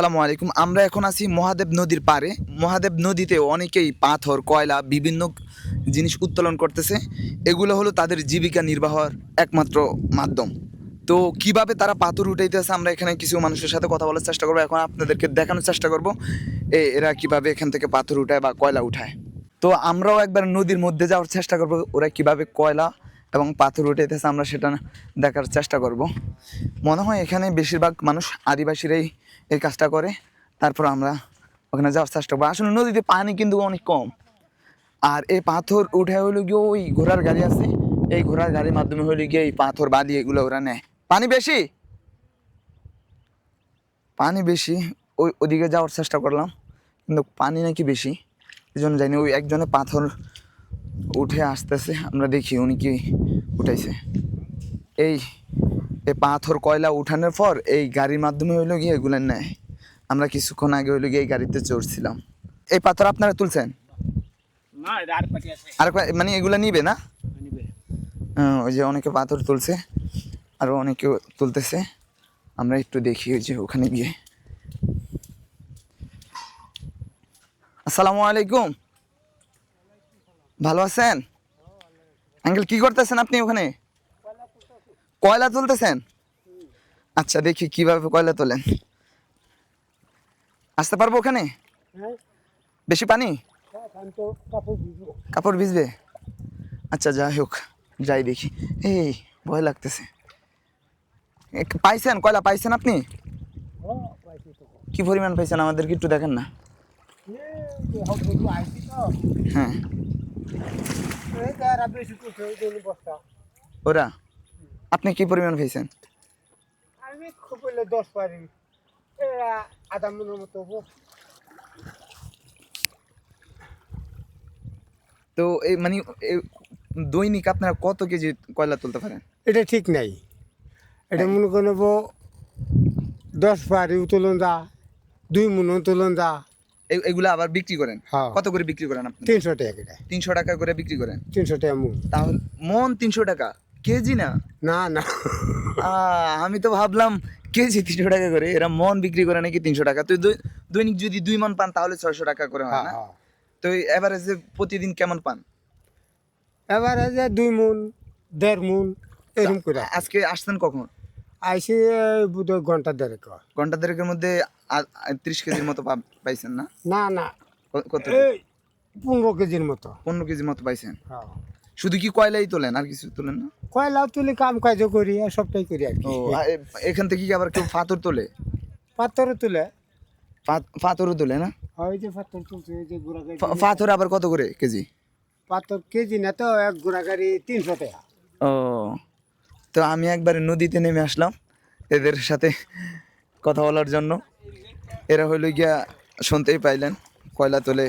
আসসালামু আলাইকুম। আমরা এখন আছি মহাদেব নদীর পারে মহাদেব নদীতে অনেকেই পাথর, কয়লা, বিভিন্ন জিনিস উত্তোলন করতেছে। এগুলো হলো তাদের জীবিকা নির্বাহর একমাত্র মাধ্যম। তো কীভাবে তারা পাথর উঠাইতেছে আমরা এখানে কিছু মানুষের সাথে কথা বলার চেষ্টা করব। এখন আপনাদেরকে দেখানোর চেষ্টা করব এ, এরা কীভাবে এখান থেকে পাথর উঠায় বা কয়লা উঠায়। তো আমরাও একবার নদীর মধ্যে যাওয়ার চেষ্টা করব, ওরা কীভাবে কয়লা এবং পাথর উঠাইতেছে আমরা সেটা দেখার চেষ্টা করব। মনে হয় এখানে বেশিরভাগ মানুষ আদিবাসীরাই এই কাজটা করে, তারপর আমরা ওখানে যাওয়ার চেষ্টা করব। আসলে নদীতে পানি কিন্তু অনেক কম। আর এই পাথর উঠে হইল গিয়ে ওই ঘোড়ার গাড়ি আছে, এই ঘোড়ার গাড়ির মাধ্যমে হইল গিয়ে এই পাথর বালি এগুলো ওরা নেয়। পানি বেশি? পানি বেশি, ওই ওদিকে যাওয়ার চেষ্টা করলাম, কিন্তু পানি নাকি বেশি। এই জন্য জানি ওই একজনে পাথর উঠে আসতেছে, আমরা দেখি উনি কি উঠাইছে। এই এই পাথর কয়লা উঠানোর পর এই গাড়ির মাধ্যমে হইল গিয়ে এগুলো নেয়। আমরা কিছুক্ষণ আগে হইল গিয়ে এই গাড়িতে চড়ছিলাম। এই পাথর আপনারা তুলছেন? আর মানে এগুলো নিবে না? হ্যাঁ, ওই যে অনেকে পাথর তুলছে আরও অনেকে তুলতেছে। আমরা একটু দেখি ওই যে ওখানে গিয়ে। আসসালামু আলাইকুম। ভালো আছেন? আঙ্কেল কি করতেছেন আপনি ওখানে? কয়লা তুলতেছেন? আচ্ছা দেখি কীভাবে কয়লা তোলেন। আসতে পারব ওখানে? হ্যাঁ। বেশি পানি? কাপড় ভিজবে। আচ্ছা যাই হোক যাই দেখি। এই ভয় লাগতেছে। পাইছেন? কয়লা পাইছেন আপনি? হ্যাঁ কি পরিমাণ পাইছেন? আমাদেরকে একটু দেখেন না। হ্যাঁ। ওরা? আপনি কি পরিমাণ পাইছেন আমি খুব হইলে দশ পারি। আধা মনের মতো তো এই মানে দৈনিক আপনারা কত কেজি কয়লা তুলতে পারেন? এটা ঠিক নাই। এটা মনে করব দশ পারি উতলন দা দুই মন উতলন দা। এগুলো আবার বিক্রি করেন? হ্যাঁ। কত করে বিক্রি করেন আপনি? তিনশো টাকা তিনশো টাকা করে বিক্রি করেন? তিনশো টাকা মন। তাহলে মন তিনশো টাকা। কেজি না? না না। আমি তো ভাবলাম কেজি তিনশো টাকা করে এরা মন বিক্রি করে নাকি তিনশো টাকা। তুই দৈনিক যদি দুই মন পান তাহলে ছয়শো টাকা করে হয় হ্যাঁ না? হ্যাঁ। তো এভারেজে প্রতিদিন কেমন পান? এবারে যে দুই মন দেড় মন এরকম করে। আজকে আসছেন কখন? আইসি ঘণ্টা দেড়েক ঘণ্টা দেড়েকের মধ্যে ত্রিশ কেজির মতো পাইছেন না? না না। কত? পনেরো কেজির মতো। পনেরো কেজির মতো পাইছেন। হ্যাঁ। শুধু কি কয়লাই তোলেন? আর কিছু তোলেন না? কয়লাও তুলে কাম কাজও করি আর সবটাই করি আর ও কি আ- এ- এখান থেকে কি আবার কেউ পাথর তোলে? পাথরও তুলে। পা- পাথরও তোলে না? ওই যে পাথর তুলছে ওই যে গোড়া গাড়ি পা- পাথর আবার কত করে কেজি? পাথর কেজি না তো এক গোড়া গাড়ি তিনশো টাকা। ও তো আমি একবার নদীতে নেমে আসলাম এদের সাথে কথা বলার জন্য। এরা হইল গিয়া শুনতেই পাইলেন কয়লা তোলে